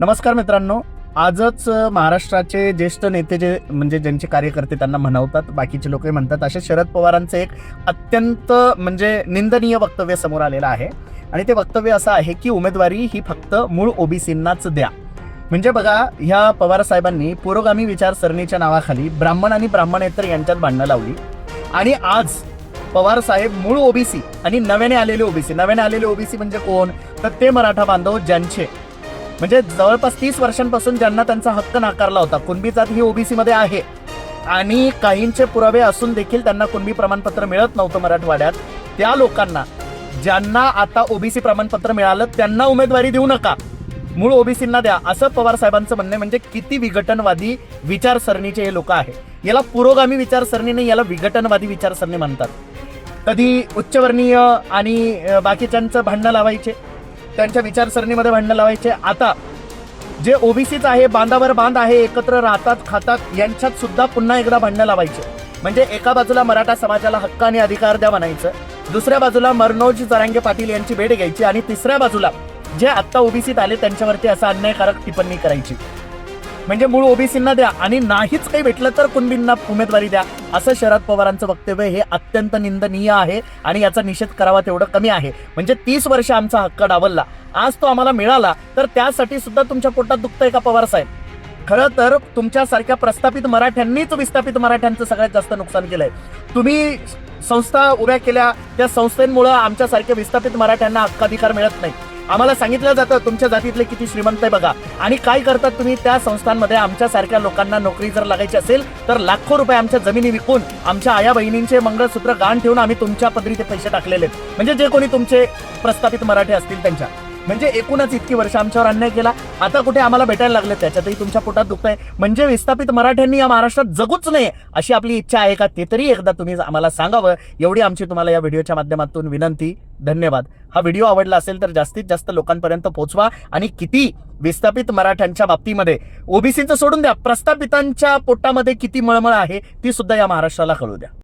नमस्कार मित्रांनो. आजच महाराष्ट्राचे ज्येष्ठ नेते जे म्हणजे ज्यांचे कार्यकर्ते त्यांना म्हणवतात बाकीचे लोक म्हणतात असे शरद पवारांचं एक अत्यंत म्हणजे निंदनीय वक्तव्य समोर आलेलं आहे. आणि ते वक्तव्य असं आहे की उमेदवारी ही फक्त मूळ ओबीसींनाच द्या. म्हणजे बघा ह्या पवार साहेबांनी पुरोगामी विचारसरणीच्या नावाखाली ब्राह्मण आणि ब्राह्मणेतर यांच्यात भांडणं लावली. आणि आज पवार साहेब मूळ ओबीसी आणि नव्याने आलेले ओबीसी. नव्याने आलेले ओबीसी म्हणजे कोण? तर ते मराठा बांधव ज्यांचे म्हणजे जवळपास तीस वर्षांपासून ज्यांना त्यांचा हक्क नाकारला होता कुणबी जात ही ओबीसी मध्ये आहे. आणि काहींचे पुरावे असून देखील त्यांना कुणबी प्रमाणपत्र मिळत नव्हतं मराठवाड्यात. त्या लोकांना ज्यांना आता ओबीसी प्रमाणपत्र मिळालं त्यांना उमेदवारी देऊ नका. मूळ ओबीसींना द्या. असं पवार साहेबांचं म्हणणं म्हणजे किती विघटनवादी विचारसरणीचे हे लोक आहे. याला पुरोगामी विचारसरणी नाही याला विघटनवादी विचारसरणी म्हणतात. कधी उच्चवर्णीय आणि बाकीच्यांचं भांडणं लावायचे. त्यांच्या विचारसरणीमध्ये भांडणं लावायचे. आता जे ओबीसीच आहे बांधावर बांध आहे एकत्र राहतात खातात यांच्यात सुद्धा पुन्हा एकदा भांडणं लावायचे. म्हणजे एका बाजूला मराठा समाजाला हक्क आणि अधिकार द्या म्हणायचं दुसऱ्या बाजूला मरनोज जरांगे पाटील यांची भेट घ्यायची आणि तिसऱ्या बाजूला जे आत्ता ओबीसीत आले त्यांच्यावरती असं अन्यायकारक टिप्पणी करायची. म्हणजे मूळ ओबीसींना द्या आणि नाहीच काही भेटलं तर कुणबींना उमेदवारी द्या. असं शरद पवारांचं वक्तव्य हे अत्यंत निंदनीय आहे आणि याचा निषेध करावा तेवढं कमी आहे. म्हणजे तीस वर्ष आमचा हक्क डावलला. आज तो आम्हाला मिळाला तर त्यासाठी सुद्धा तुमच्या पोटात दुखतंय का पवार साहेब? खरं तर तुमच्यासारख्या प्रस्थापित मराठ्यांनीच विस्थापित मराठ्यांचं सगळ्यात जास्त नुकसान केलंय. तुम्ही संस्था उभ्या केल्या त्या संस्थेमुळं आमच्यासारख्या विस्थापित मराठ्यांना हक्काधिकार मिळत नाही. आम्हाला सांगितलं जातं तुमच्या जातीतले किती श्रीमंत आहे बघा. आणि काय करतात तुम्ही त्या संस्थांमध्ये? आमच्यासारख्या लोकांना नोकरी जर लागायची असेल तर लाखो रुपये आमच्या जमिनी विकून आमच्या आया बहिणींचे मंगळसूत्र गाण ठेवून आम्ही तुमच्या पदरी ते पैसे टाकलेले आहेत. म्हणजे जे कोणी तुमचे प्रस्थापित मराठी असतील त्यांच्या. म्हणजे एकूणच इतकी वर्ष आमच्यावर अन्याय केला. आता कुठे आम्हाला भेटायला लागले त्याच्यातही तुमच्या पोटात दुखत आहे म्हणजे विस्थापित मराठ्यांनी या महाराष्ट्रात जगूच नाही अशी आपली इच्छा आहे का? ते तरी एकदा तुम्ही आम्हाला सांगावं. एवढी आमची तुम्हाला या व्हिडिओच्या माध्यमातून विनंती. धन्यवाद. हा व्हिडिओ आवडला असेल तर जास्तीत जास्त लोकांपर्यंत पोहोचवा आणि किती विस्थापित मराठ्यांच्या बाबतीमध्ये. ओबीसीचं सोडून द्या. प्रस्थापितांच्या पोटामध्ये किती मळमळ आहे ती सुद्धा या महाराष्ट्राला कळू द्या.